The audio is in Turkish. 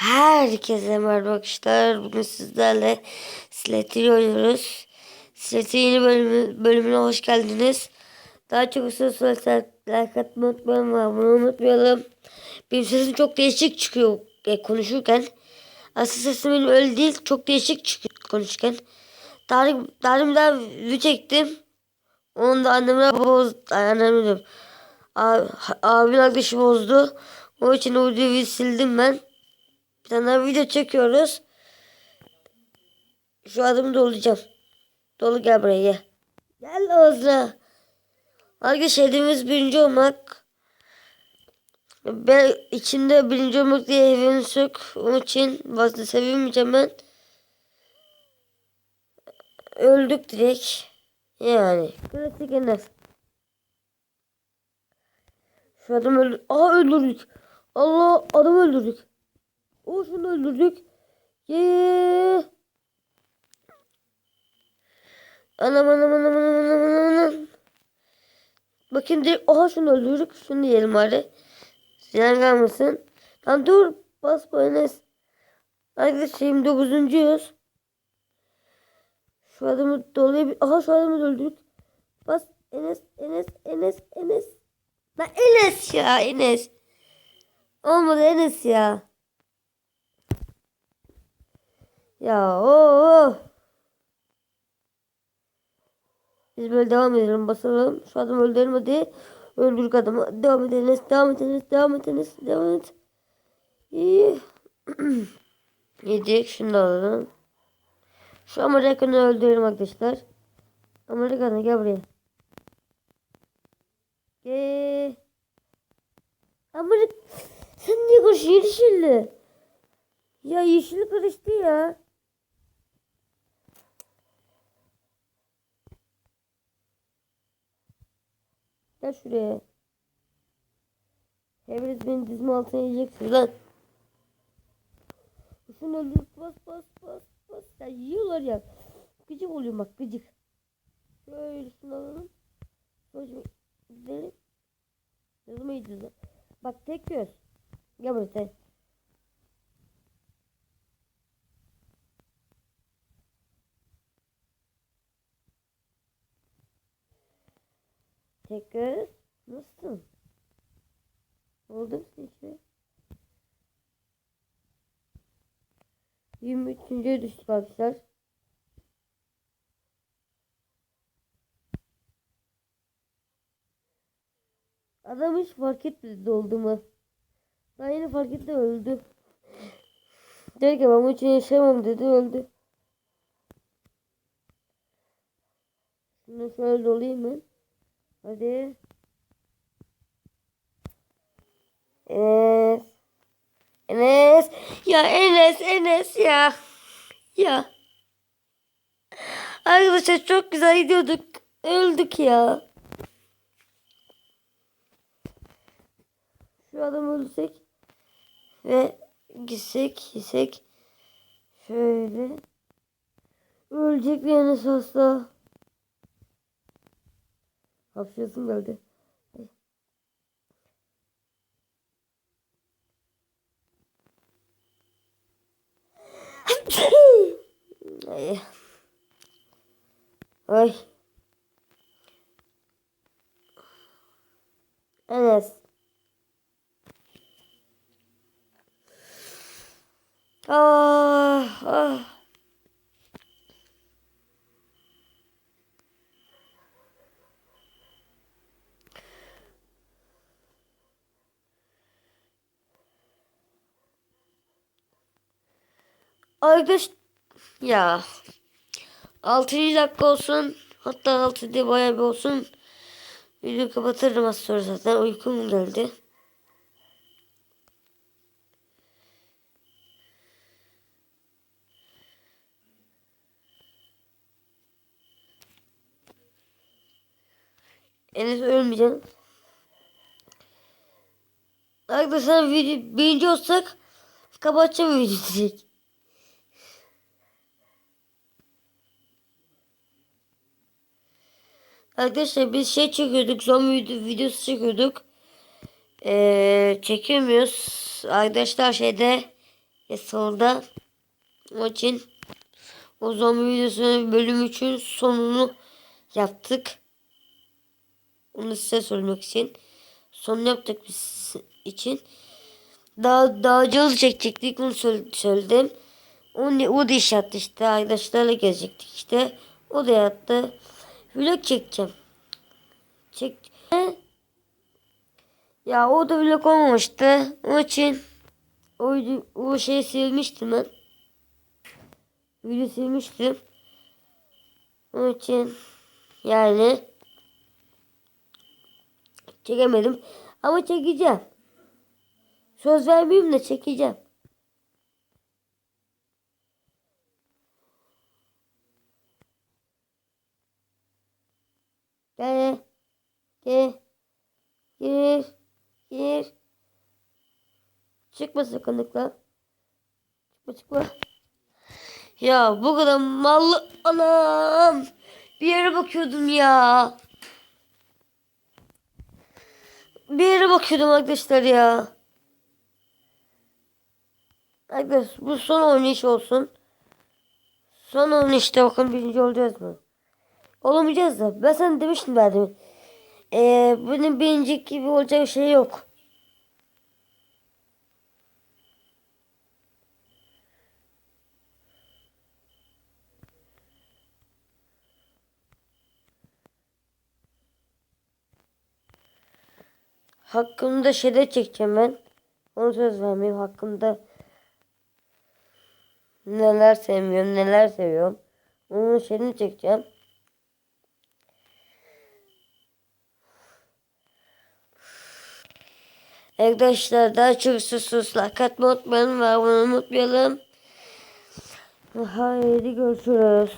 Herkese merhaba arkadaşlar. Bugün sizlerle Slattery oynuyoruz. Slattery yeni bölümü, bölümüne hoş geldiniz. Daha çok söz like atmayı unutmayalım. ve olmayı unutmayalım. Benim sesim çok değişik çıkıyor e, konuşurken. Aslında sesim benim öyle değil. Çok değişik çıkıyor konuşurken. Demin daha video çektim. Onu da annemle bozdu. Annem diyorum. Abi, abimin arkadaşı bozdu. O için o videoyu sildim ben. Bir tane video çekiyoruz. Şu adımı dolacağım. Dolu gel buraya gel. Gel Azra. Arkadaşlar hedefimiz birinci olmak. Ben içinde birinci olmak diye hedefimiz yok. Onun için fazla sevinmeyeceğim ben. Öldük direkt. Yani. Klasik Enes. Şu adam öldü. Aa öldürdük. Allah adam öldürdük. O şunu öldürdük. Yeee. Anam anam anam anam anam anam anam. Bakayım direkt aha şunu öldürdük. Şunu yiyelim bari. Ziyan gelmesin. Lan dur. Bas Enes. Arkadaşlar 29. Şu adamı doluya bir... Aha şu adamı da öldürdük. Bas Enes Enes Enes Enes. Lan Enes ya Enes. Olmadı Enes ya. Ya o. Biz böyle devam edelim basalım. Şu adam öldürelim hadi. Öldürdük adamı. Devam ediniz. Devam ediniz. Devam ediniz. Devam et. İyi. Yedik. Da alalım. Şu Amerikan'ı öldürelim arkadaşlar. Amerikan'ı gel buraya. Gel. Amerik sen niye karışıyorsun yeşilli? Ya yeşil karıştı ya. Gel şuraya. Hepiniz benim dizimi altına yiyeceksiniz lan. Şunu öldür bas bas bas bas. Ya yiyorlar ya. Gıcık oluyor bak gıcık. Şöyle şunu alalım. Şöyle gidelim. Yazıma gideceğiz. Bak tek göz. Gel buraya sen. Tek göz. Nasılsın? Oldu mu işte? 23. düştük arkadaşlar. Adam hiç fark etmedi dolduğumu. Daha yeni fark etti öldü. Der ki ben bu için yaşamam dedi öldü. Şunu şöyle dolayayım ben. Hadi. Enes. Enes. Ya Enes Enes ya. Ya. Arkadaşlar çok güzel gidiyorduk. Öldük ya. Şu adam ölsek ve gitsek gitsek şöyle ölecek bir Enes hasta. Hapşırasım geldi. Ay. Ay. Enes. Ah, ah. Arkadaş ya 6. dakika olsun hatta 6 diye bayağı bir olsun video kapatırım az sonra zaten uykum geldi. Enes ölmeyeceğim. Arkadaşlar video birinci olsak kapatacağım video direkt. Arkadaşlar biz şey çekiyorduk. Video, videosu çekiyorduk. Ee, çekemiyoruz. Arkadaşlar şeyde Ya sonra o için o zombi videosunun bölüm 3'ün sonunu yaptık. Onu size söylemek için. Son yaptık biz için. Daha dağcılık çekecektik onu söyle- söyledim. O, o da iş yaptı işte. Arkadaşlarla gezecektik işte. O da yaptı. Vlog çekeceğim. Çek. Ya o da vlog olmamıştı. Onun için o, o şeyi silmiştim ben. Video silmiştim. Onun için yani çekemedim. Ama çekeceğim. Söz vermeyeyim de çekeceğim. Gel. Gel. Gir. Gir. Çıkma sakınlıkla. Çıkma çıkma. Ya bu kadar mallı anam. Bir yere bakıyordum ya. Bir yere bakıyordum arkadaşlar ya. Arkadaşlar bu son oynayış olsun. Son oynayışta bakın birinci olacağız mı? Olamayacağız da. Ben sana demiştim daha demin. Ee, bunun birinci gibi olacak bir şey yok. Hakkımda şeyler çekeceğim ben. Onu söz vermeyeyim. Hakkımda neler sevmiyorum, neler seviyorum. Onun şeyini çekeceğim. Arkadaşlar daha çok susuz like atmayı unutmayalım ve abone unutmayalım. Haydi görüşürüz.